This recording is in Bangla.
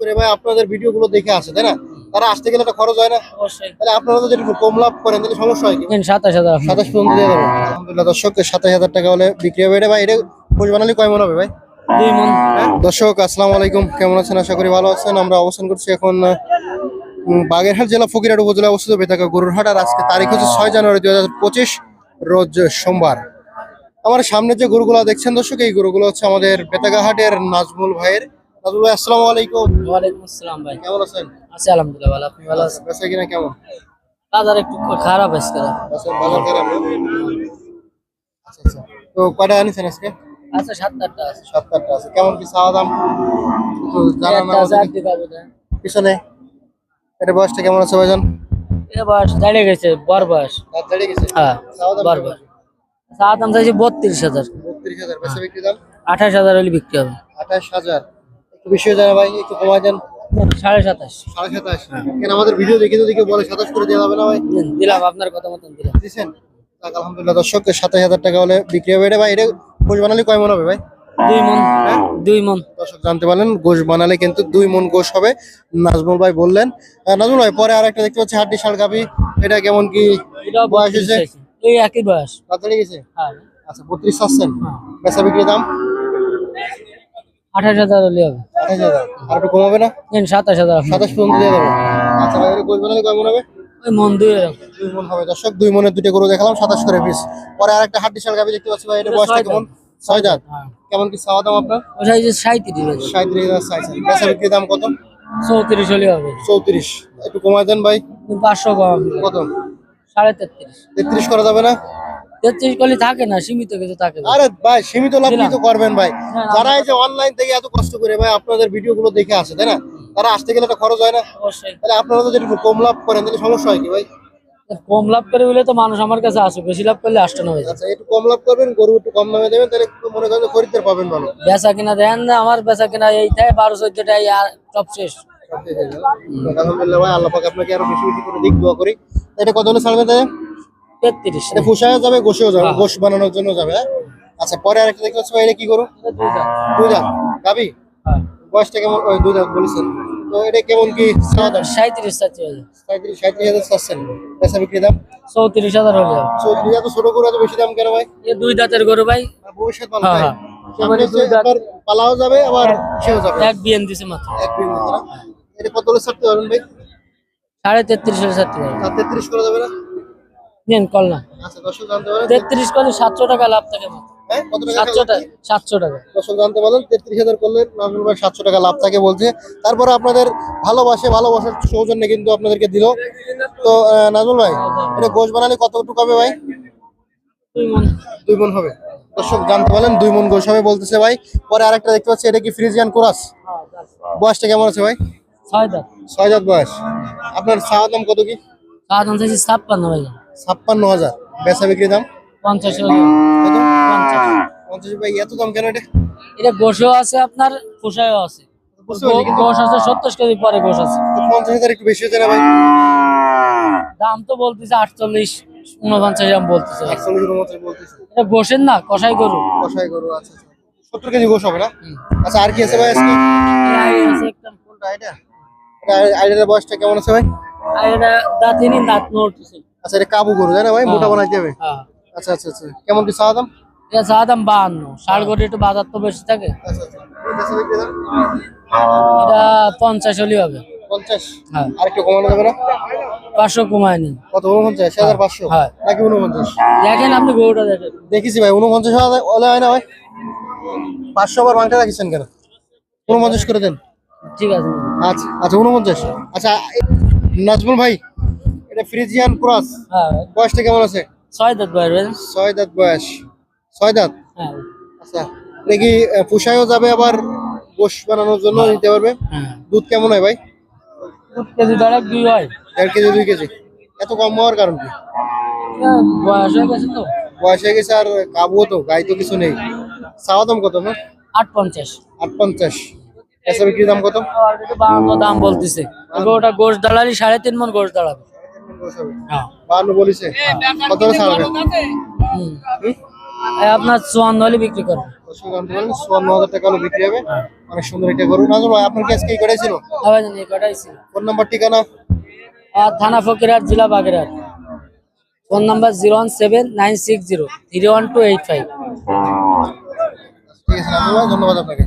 করে ভাই আপনাদের ভিডিও গুলো দেখে আসে তাই না? তারা আসতে গেলে একটা খরচ হয় না? অবশ্যই। তাহলে আপনারা যদি একটু কম লাভ করেন তাহলে সমস্যা হয় কি সাতাশ হাজার সাতাশ পর্যন্ত দিয়ে দেবো। আলহামদুলিল্লাহ দর্শক সাতাশ হাজার টাকা হলে বিক্রি হবে। এটা ভাই এটা খোঁজ বানালে কয় মন হবে ভাই? মন। দর্শক আসসালামু আলাইকুম। কেমন আছেন? আশা করি ভালো আছেন। আমরা অবস্থান করছি এখন বাগেরহাট জেলা ফকিরহাট উপজেলা অবস্থিত বেতাকা গরুরহাট। আর আজকে তারিখ হচ্ছে ছয় জানুয়ারি দুই হাজার পঁচিশ রোজ সোমবার। আমার সামনে যে গরুগুলো দেখছেন দর্শক এই গরুগুলো হচ্ছে আমাদের বেতাগাহাটের নাজমুল ভাইয়ের ভাই আসসালামু আলাইকুম। ওয়ালাইকুম আসসালাম ভাই। কেমন আছেন? আছি আলহামদুলিল্লাহ ভালো আপনি ভালো আছেন? বেচা কিনা কেমন? বাজার একটু খারাপ আচ্ছা, বাজার খারাপ আচ্ছা আচ্ছা। তো কয়টা আনিছেন আজকে? আচ্ছা সাত আটটা আছে। সাত আটটা আছে। কেমন কি চাওয়া দাম? না। পিছনে? এটা বয়সটা কেমন আছে ভাইজান? এ বয়স দাঁড়িয়ে গেছে বর বয়স। দাঁড়িয়ে গেছে? হ্যাঁ বর বয়স। চা দাম চাইছি বত্রিশ হাজার। বত্রিশ হাজার। বেচা বিক্রি দাম? আঠাশ হাজার হলে বিক্রি হবে। আঠাশ হাজার। একটু বেশি হয়ে যায় না ভাই একটু কমাই দেন। সাড়ে সাতাশ। সাড়ে সাতাশ। কেন আমাদের ভিডিও দেখে যদি কেউ বলে সাতাশ করে দেওয়া যাবে না ভাই? দিলাম আপনার কথা মতন দিলাম। দিচ্ছেন আলহামদুলিল্লাহ দর্শক সাতাশ হাজার টাকা হলে বিক্রি হবে। এটা ভাই এটা গোশ বানালে কয় মন হবে ভাই? দুই মন দুই মন। দর্শক জানতে পারলেন গোশ বানালে কিন্তু দুই মন গোশ হবে। নাজমুল ভাই বললেন। নাজমুল ভাই পরে আরেকটা দেখতে পাচ্ছি হাড্ডি শাল গাবি এটা কেমন কি বয়স হয়েছে? এই একই বয়স। গেছে? হ্যাঁ। আচ্ছা বত্রিশ চাচ্ছেন। হ্যাঁ। বেচা বিক্রি দাম? আঠাশ হাজার হলে হবে। হাজার আর একটু কমাবে না? সাতাশ হাজার সাতাশ পর্যন্ত দিয়ে দেবো। আচ্ছা ভাই এটা হবে? ওই মন দুই দুই মন হবে। দর্শক দুই মনের দুটো গরু দেখালাম সাতাশ করে পিস। পরে আরেকটা হাড্ডি শাল গাবি দেখতে পাচ্ছি ভাই এটা বয়সটা কেমন? ছয় দাঁত হ্যাঁ। কেমন কি চাওয়া দাম আপনার? ওই সাঁত্রিশ হাজার সাঁত্রিশ হাজার চাইছেন বেচা বিক্রি দাম কত? চৌত্রিশ হলে হবে। চৌত্রিশ। একটু দেন ভাই। পাঁচশো কম। কত? সাড়ে তেত্রিশ। তেত্রিশ করা যাবে না? তেত্রিশ কলি থাকে না সীমিত কিছু থাকে। আরে ভাই সীমিত লাভ। তো করবেন ভাই। না, যারা এই যে অনলাইন থেকে এত কষ্ট করে ভাই আপনাদের ভিডিও গুলো দেখে আসে তাই না? তারা আসতে গেলে একটা খরচ হয় না। অবশ্যই। তাহলে আপনারা যদি কম লাভ করেন তাহলে সমস্যা হয় কি ভাই? কম লাভ করে বলে তো মানুষ আমার কাছে আসে বেশি লাভ করলে আসতে না হয়ে আচ্ছা একটু কম লাভ করবেন গরু একটু কম দামে দেবেন তাহলে একটু মনে করেন খরিদ্দার পাবেন ভালো। বেচা কিনা দেন না আমার বেচা কিনা এই থাকে বারো চোদ্দটাই আর সব শেষ। হয়ে। আলহামদুলিল্লাহ ভাই আল্লাহ পাক আপনাকে আরও বেশি বেশি করে দিক দোয়া করি। এটা কত হলে ছাড়বে তাই তেত্রিশ ফুসায় যাবে গোশেও যাবে হ্যাঁ। গোশ বানানোর জন্য যাবে হ্যাঁ? আচ্ছা পরে আরেকটা দেখতে পাচ্ছি ভাই এটা কি করো দুই দাঁত গাবি? হ্যাঁ। বয়সটা কেমন? ওই দুই দাঁত বলেছেন। তো এটা কেমন কি সাঁত্রিশ হাজার সাঁত্রিশ সাঁত্রিশ হাজার চাচ্ছেন। বেচা বিক্রি দাম? চৌত্রিশ হাজার হলে। হবে চৌত্রিশ এত ছোট করে এত বেশি দাম কেন ভাই? এ দুই দাঁতের গরু ভাই। ভবিষ্যৎ ভালো হ্যাঁ? হ্যাঁ। দুই হচ্ছে পালাও যাবে আবার সেও যাবে। এক বিএন দিছে মাত্র। এক মতো এটা কত হলে ছাড়তে পারবেন ভাই? সাড়ে তেত্রিশ হলে চারটি পারবে। তেত্রিশ করে যাবে না? নেন আচ্ছা তেত্রিশ করলে সাতশো টাকা লাভ থাকে সাতশো টাকা সাতশো টাকা। দর্শক জানতে পারলেন তেত্রিশ হাজার করলে নাজমুল ভাই সাতশো টাকা লাভ থাকে বলছে। তারপরে আপনাদের ভালোবাসে ভালোবাসার সৌজন্যে কিন্তু আপনাদেরকে দিল। তো আহ, নাজমুল ভাই এটা গোশ বানালে কতটুকু হবে ভাই? দুই মন। হবে। দর্শক জানতে পারলেন দুই মন গোশ হবে বলতেছে ভাই। পরে আরেকটা দেখতে পাচ্ছি এটা কি ফ্রিজিয়ান কোরাস? বয়সটা কেমন আছে ভাই? ছয় দাঁত। ছয় হাজার বয়স। আপনার চাওয়া দাম কত কি? দাম চাইছি ছাপ্পান্ন ভাই ছাপ্পান্ন হাজার। বেচা বিক্রি দাম? পঞ্চাশ পঞ্চাশ। ভাই এত দাম কেন এটা? এটা গোশও আছে আপনার পোষায়ও আছে। আছে সত্তর কেজি পরে গোশ আছে। পঞ্চাশ হাজার একটু বেশি হচ্ছে না ভাই? দাম তো বলতেছে আটচল্লিশ উনপঞ্চাশ দাম বলতেছে একচল্লিশ মতো বলতেছি। এটা গোশের না কষাই গরু। কষাই গরু আছে সত্তর কেজি গোশ হবে না? আচ্ছা আর কি আছে ভাই আজকে? আছে একটা। কোনটা এটা আইডিয়ার বয়সটা কেমন আছে ভাই? এটা দাঁতিনি দাঁত নোটছে আচ্ছা এটা কাবু গরু তাই না ভাই? মোটা বানাইতে হবে? হ্যাঁ। আচ্ছা আচ্ছা আচ্ছা। কেমন কি চাওয়া দাম? এটা চা দাম বাহান্ন। ষাট গরু একটু বাজার তো বেশি থাকে। আচ্ছা আচ্ছা। এটা পঞ্চাশ হলে হবে। পঞ্চাশ? হ্যাঁ। আর একটু কমানো যাবে না? পাঁচশো কমায় নিন কত উনপঞ্চাশ? হাজার পাঁচশো? হ্যাঁ। নাকি উনপঞ্চাশ? দেখেন আপনি গরুটা দেখেন। দেখেছি ভাই উনপঞ্চাশ হাজার হয় না ভাই? পাঁচশো আবার বাংটা রাখিছেন কেন? উনপঞ্চাশ করে দেন। ঠিক আছে। আচ্ছা আচ্ছা উনপঞ্চাশ। আচ্ছা নাজমুল ভাই এটা ফ্রিজিয়ান ক্রস হ্যাঁ। বয়সটা কেমন আছে? ছয় দাঁত বাইরে ছয় দাঁত বয়স। ছয় দাঁত? হ্যাঁ। আচ্ছা এটা কি পোষায়ও যাবে আবার গোশ বানানোর জন্য নিতে পারবে? হ্যাঁ। দুধ কেমন হয় ভাই? দু কেজি ধরে দুই হয়। দেড় কেজি দুই কেজি। এত কম হওয়ার কারণ কি? বয়স হয়ে গেছে তো। বয়স হয়ে গেছে আর কাবুও তো গাই তো কিছু নেই। চাওয়া দাম কত না? আট পঞ্চাশ। আট পঞ্চাশ। এসে বিক্রির দাম কত? দাম বলতেছে। ওটা গোশ দাঁড়ালি সাড়ে তিন মন গোশ দাঁড়াবে হ্যাঁ বান্ন বলিছে। কত করে ছাড়বে হুম। হুম? এই আপনার চুয়ান্ন হলে বিক্রি করবে। দর্শক জানতে পারেন চুয়ান্ন হাজার টাকা হলে বিক্রি হবে। অনেক সুন্দর একটা গরু। নাজমুল ভাই আপনার কি কটাই ছিল? ফোন নাম্বার ঠিকানা? আর থানা ফকিরহাট জেলা Bagerhat. Phone number zero one seven nine six zero three one two eight five. ঠিক আছে ধন্যবাদ আপনাকে।